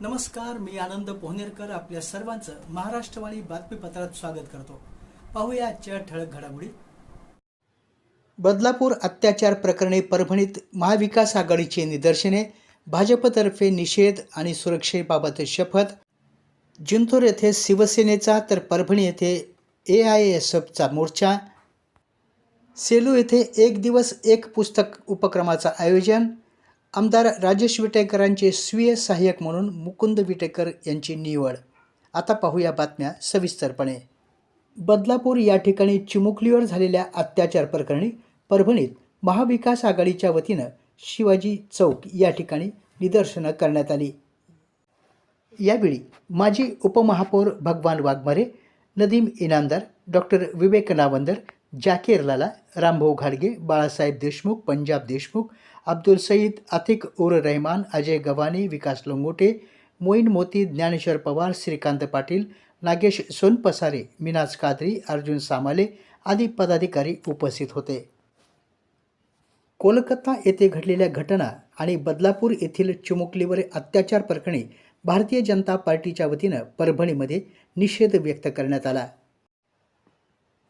नमस्कार मी आनंद पोहनेरकर आपल्या सर्वांचं महाराष्ट्रवाणी बातमीपत्रात स्वागत करतो. पाहूया आजच्या ठळक घडामोडी. बदलापूर अत्याचार प्रकरणी परभणीत महाविकास आघाडीची निदर्शने भाजपतर्फे निषेध आणि सुरक्षेबाबत शपथ. जिंतूर येथे शिवसेनेचा तर परभणी येथे ए आय एस एफचा मोर्चा. सेलू येथे एक दिवस एक पुस्तक उपक्रमाचं आयोजन. आमदार राजेश विटेकरांचे स्वीय सहाय्यक म्हणून मुकुंद विटेकर यांची निवड. आता पाहूया बातम्या सविस्तरपणे. बदलापूर या ठिकाणी चिमुकलीवर झालेल्या अत्याचार प्रकरणी परभणीत महाविकास आघाडीच्या वतीनं शिवाजी चौक या ठिकाणी निदर्शनं करण्यात आली. यावेळी माजी उपमहापौर भगवान वाघमारे नदीम इनामदार डॉक्टर विवेक नावंदर जाकीर लाला रामभाऊ घाडगे बाळासाहेब देशमुख पंजाब देशमुख अब्दुल सईद अतिक उर रहमान अजय गव्हाणे विकास लोंगोटे मोईन मोती ज्ञानेश्वर पवार श्रीकांत पाटील नागेश सोनपसारे मिनाज कादरी अर्जुन सामाले आदी पदाधिकारी उपस्थित होते. कोलकाता येथे घडलेल्या घटना आणि बदलापूर येथील चिमुकलीवर अत्याचार प्रकरणी भारतीय जनता पार्टीच्या वतीनं परभणीमध्ये निषेध व्यक्त करण्यात आला.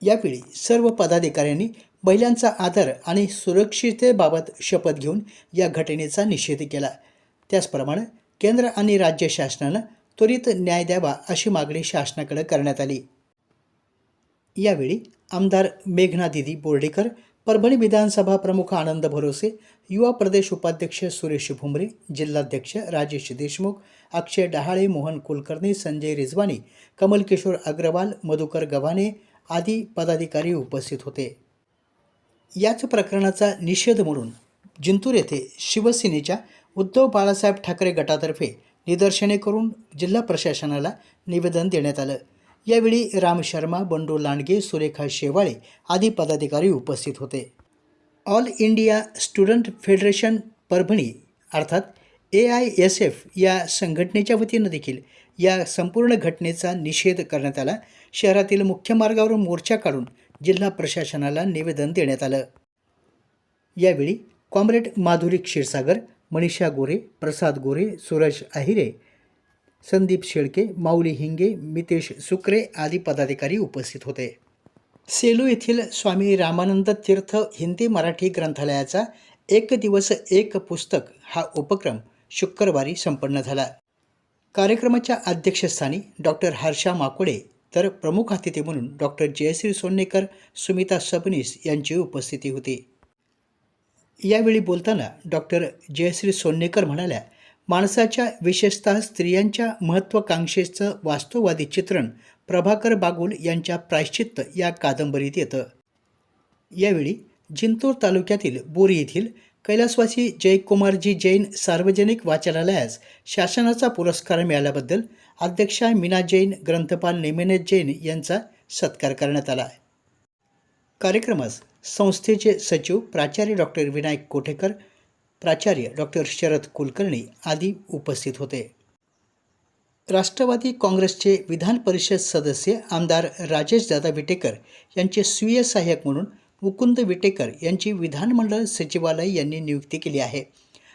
यावेळी सर्व पदाधिकाऱ्यांनी महिलांचा आदर आणि सुरक्षिततेबाबत शपथ घेऊन या घटनेचा निषेध केला. त्याचप्रमाणे केंद्र आणि राज्य शासनानं त्वरित न्याय द्यावा अशी मागणी शासनाकडे करण्यात आली. यावेळी आमदार मेघना बोर्डेकर परभणी विधानसभा प्रमुख आनंद भरोसे युवा प्रदेश उपाध्यक्ष सुरेश भुमरे जिल्हाध्यक्ष राजेश देशमुख अक्षय डहाळे मोहन कुलकर्णी संजय रिजवानी कमलकिशोर अग्रवाल मधुकर गव्हाणे आदी पदाधिकारी उपस्थित होते. याच प्रकरणाचा निषेध म्हणून जिंतूर येथे शिवसेनेच्या उद्धव बाळासाहेब ठाकरे गटातर्फे निदर्शने करून जिल्हा प्रशासनाला निवेदन देण्यात आलं. यावेळी राम शर्मा बंडू लांडगे सुरेखा शेवाळे आदी पदाधिकारी उपस्थित होते. All India student federation Parbhani अर्थात ए आय एस एफ या संघटनेच्या वतीनं देखील या संपूर्ण घटनेचा निषेध करण्यात आला. शहरातील मुख्य मार्गावर मोर्चा काढून जिल्हा प्रशासनाला निवेदन देण्यात आलं. यावेळी कॉम्रेड माधुरी क्षीरसागर मनीषा गोरे प्रसाद गोरे सुरज अहिरे संदीप शेळके माऊली हिंगे मितेश सुक्रे आदी पदाधिकारी उपस्थित होते. सेलू येथील स्वामी रामानंद तीर्थ हिंदी मराठी ग्रंथालयाचा एक दिवस एक पुस्तक हा उपक्रम शुक्रवारी संपन्न झाला. कार्यक्रमाच्या अध्यक्षस्थानी डॉक्टर हर्षा माकोडे तर प्रमुख अतिथी म्हणून डॉक्टर जयश्री सोन्नेकर सुमिता सबनीस यांची उपस्थिती होती. यावेळी बोलताना डॉक्टर जयश्री सोन्नेकर म्हणाल्या माणसाच्या विशेषतः स्त्रियांच्या महत्त्वाकांक्षेचं वास्तववादी चित्रण प्रभाकर बागुल यांच्या प्रायश्चित्त या कादंबरीत येतं. यावेळी जिंतूर तालुक्यातील बोरी येथील कैलासवासी जयकुमारजी जैन सार्वजनिक वाचनालयास शासनाचा पुरस्कार मिळाल्याबद्दल अध्यक्षा मीना जैन ग्रंथपाल नेमिनेत जैन यांचा सत्कार करण्यात आला. कार्यक्रमास संस्थेचे सचिव प्राचार्य डॉक्टर विनायक कोठेकर प्राचार्य डॉक्टर शरद कुलकर्णी आदी उपस्थित होते. राष्ट्रवादी काँग्रेसचे विधान परिषद सदस्य आमदार राजेश दादा विटेकर यांचे स्वीय सहाय्यक म्हणून मुकुंद विटेकर यांची विधानमंडळ सचिवालय यांनी नियुक्ती केली आहे.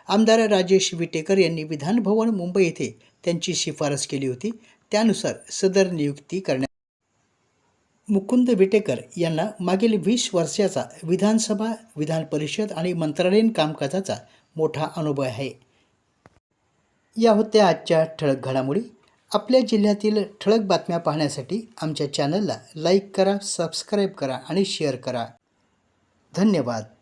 आमदार राजेश विटेकर यांनी विधानभवन मुंबई येथे त्यांची शिफारस केली होती. त्यानुसार सदर नियुक्ती करण्यात मुकुंद विटेकर यांना मागील वीस वर्षाचा विधानसभा विधान परिषद आणि मंत्रालयीन कामकाजाचा मोठा अनुभव आहे. या होत्या आजच्या ठळक घडामोडी. आपल्या जिल्ह्यातील ठळक बातम्या पाहण्यासाठी आमच्या चॅनलला लाईक करा सबस्क्राईब करा आणि शेअर करा. धन्यवाद.